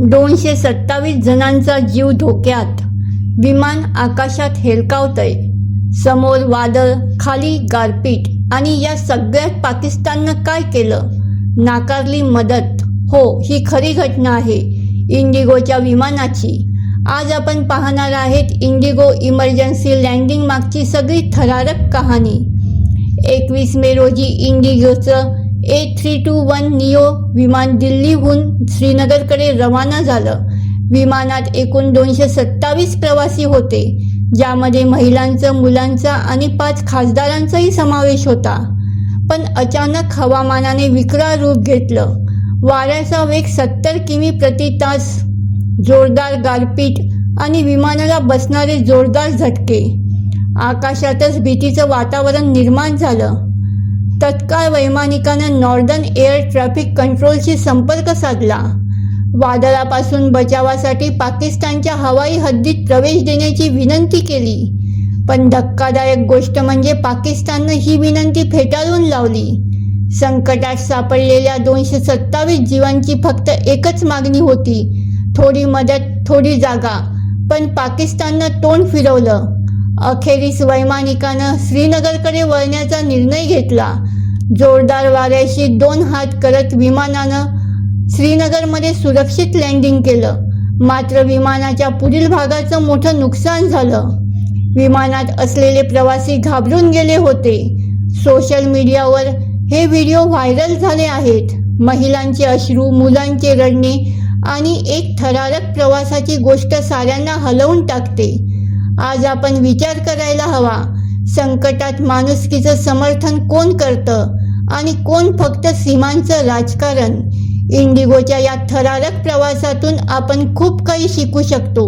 दोनशे सत्तावीस जणांचा जीव धोक्यात. विमान आकाशात हेलकावतंय. समोर वादळ खाली गारपीट. आणि या सगळ्यात पाकिस्ताननं काय केलं? नाकारली मदत. हो ही खरी घटना आहे इंडिगोच्या विमानाची. आज आपण पाहणार आहेत इंडिगो इमर्जन्सी लँडिंग मागची सगळी थरारक कहाणी. एकवीस मे रोजी इंडिगोचं A three two one neo विमान दिल्लीहून श्रीनगरकडे रवाना झालं. विमानात एकूण दोनशे सत्तावीस प्रवासी होते ज्यामध्ये महिलांचं मुलांचा आणि पाच खासदारांचाही समावेश होता. पण अचानक हवामानाने विक्रा रूप घेतलं. वाऱ्याचा वेग सत्तर किमी प्रति तास. जोरदार गारपीट आणि विमानाला बसणारे जोरदार झटके. आकाशातच भीतीचं वातावरण निर्माण झालं. तत्काळ वैमानिकानं नॉर्दर्न एअर ट्रॅफिक कंट्रोलशी संपर्क साधला. वादळापासून बचावासाठी पाकिस्तानच्या हवाई हद्दीत प्रवेश देण्याची विनंती केली. पण धक्कादायक गोष्ट म्हणजे पाकिस्ताननं ही विनंती फेटाळून लावली. संकटात सापडलेल्या दोनशे सत्तावीस जीवांची फक्त एकच मागणी होती. थोडी मदत थोडी जागा. पण पाकिस्ताननं तोंड फिरवलं. अखेरीस वैमानिकानं श्रीनगरकडे वळण्याचा निर्णय घेतला. जोरदार वाऱ्याशी दोन हात करत विमानानं श्रीनगरमध्ये सुरक्षित लँडिंग केलं. मात्र विमानाच्या पुढील भागाचं मोठं नुकसान झालं. विमानात असलेले प्रवासी घाबरून गेले होते. सोशल मीडियावर हे व्हिडिओ व्हायरल झाले आहेत. महिलांचे अश्रू मुलांचे रडणे आणि एक थरारक प्रवासाची गोष्ट साऱ्यांना हलवून टाकते. आज आपण विचार करायला हवा. संकटात माणुसकीचं समर्थन कोण करतं? आणि कोण फक्त सीमांचं राजकारण? इंडिगोच्या या थरारक प्रवासातून आपण खूप काही शिकू शकतो.